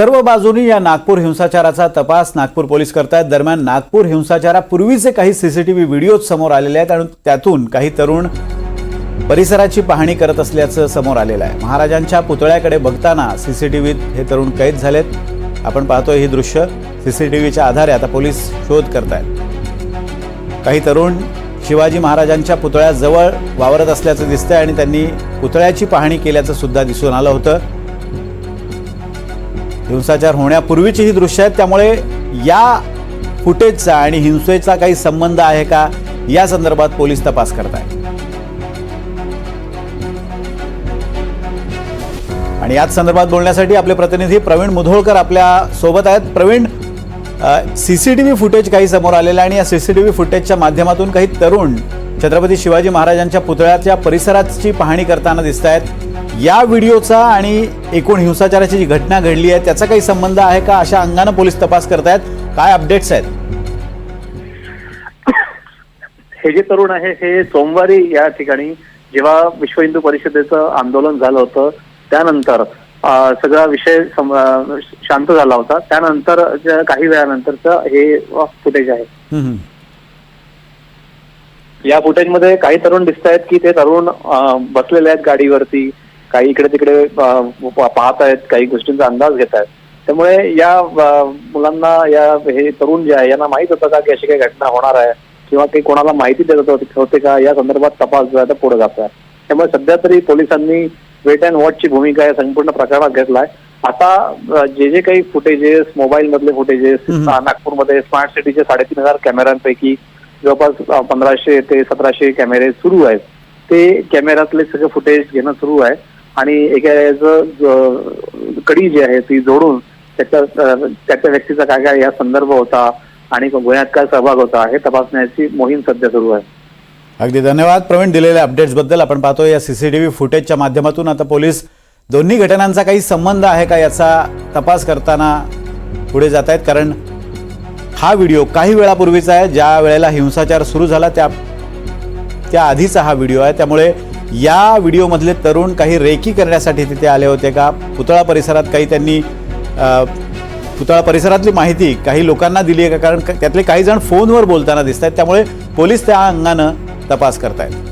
सर्व बाजूनी या नागपूर हिंसाचाराचा तपास नागपूर पोलीस करतायत. दरम्यान नागपूर हिंसाचारापूर्वीचे काही सीसीटीव्ही व्हिडिओज समोर आलेले आहेत आणि त्यातून काही तरुण परिसराची पाहणी करत असल्याचं समोर आलेलं आहे. महाराजांच्या पुतळ्याकडे बघताना सीसीटीव्हीत हे तरुण कैद झालेत. आपण पाहतोय ही दृश्य सीसीटीव्हीच्या आधारे आता पोलीस शोध करतायत. काही तरुण शिवाजी महाराजांच्या पुतळ्याजवळ वावरत असल्याचं दिसतंय आणि त्यांनी पुतळ्याची पाहणी केल्याचं सुद्धा दिसून आलं होतं. हिंसाचार होण्यापूर्वीची ही दृश्य आहेत. त्यामुळे या फुटेजचा आणि हिंसेचा काही संबंध आहे का? या संदर्भात पोलीस तपास करत आहेत आणि याच संदर्भात बोलण्यासाठी आपले प्रतिनिधी प्रवीण मुधोळकर आपल्यासोबत आहेत. प्रवीण सीसीटीव्ही फुटेज काही समोर आलेलं आहे आणि या सीसीटीव्ही फुटेजच्या माध्यमातून काही तरुण छत्रपती शिवाजी महाराजांच्या पुतळ्याच्या परिसराची पाहणी करताना दिसत आहेत या व्हिडिओचा आणि एकूण हिंसाचाराची जी घटना घडली आहे त्याचा काही संबंध आहे का? अशा अंगानं पोलीस तपास करतायत. काय अपडेट्स आहेत? हे जे तरुण आहे हे सोमवारी या ठिकाणी जेव्हा विश्व हिंदू परिषदेचं आंदोलन झालं होतं त्यानंतर सगळा विषय शांत झाला होता. त्यानंतर काही वेळानंतरचं हे फुटेज आहे. या फुटेजमध्ये काही तरुण दिसत आहेत की ते तरुण बसलेले आहेत गाडीवरती. काही इकडे तिकडे पाहत आहेत काही गोष्टींचा अंदाज घेत आहेत त्यामुळे या मुलांना या हे तरुण जे आहे यांना माहीत होतं का की अशी काही घटना होणार आहे? किंवा काही कोणाला माहिती देत होते का? या संदर्भात तपास जो आहे तो पुढे जात आहे त्यामुळे सध्या तरी पोलिसांनी वेट अँड वॉचची भूमिका या संपूर्ण प्रकरणात घेतलाय. आता जे जे काही फुटेजेस मोबाईल मधले फुटेजेस. नागपूरमध्ये स्मार्ट सिटीचे साडेतीन हजार कॅमेऱ्यांपैकी जवळपास पंधराशे ते सतराशे कॅमेरे सुरू आहेत. ते कॅमेऱ्यातले सगळे फुटेज घेणं सुरू आहे. आणि एखाद्याचं कडी जी आहे ती जोडून त्याच्या त्याच्या व्यक्तीचा काय काय या संदर्भ होता आणि गुन्ह्यात काय सहभाग होता हे तपासण्याची मोहीम सध्या सुरू आहे. अगदी धन्यवाद. प्रवीण दिलेल्या अपडेट्सबद्दल आपण पाहतो या सीसीटीव्ही फुटेजच्या माध्यमातून. आता पोलीस दोन्ही घटनांचा काही संबंध आहे का याचा तपास करताना पुढे जात आहेत? कारण हा व्हिडिओ काही वेळापूर्वीचा आहे. ज्या वेळेला हिंसाचार सुरू झाला त्या त्या आधीचा हा व्हिडिओ आहे. त्यामुळे या व्हिडिओमधले तरुण काही रेकी करण्यासाठी तिथे आले होते का? पुतळा परिसरात काही त्यांनी पुतळा परिसरातली माहिती काही लोकांना दिली आहे का? कारण त्यातले काही जण फोनवर बोलताना दिसत आहेत त्यामुळे पोलीस त्या अंगानं तपास करतायत.